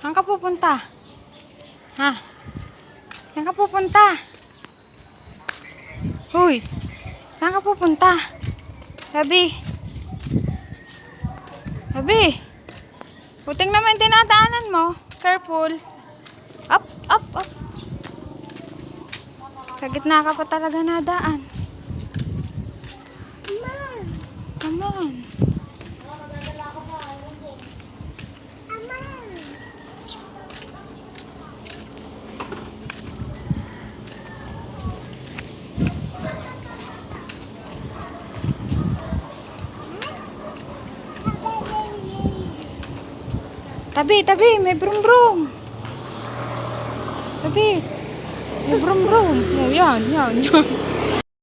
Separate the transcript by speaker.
Speaker 1: Saan ka pupunta? Ha? Saan ka pupunta? Hoy! Saan ka pupunta? Sabi. Sabi. Puting naman tinataanan mo. Careful. Up, up, up. Sa gitna ka pa talaga nadaan. Come on. Tabi, tabi, may brum brum. Tabi. May brum brum. Oh, yan, yan, yan.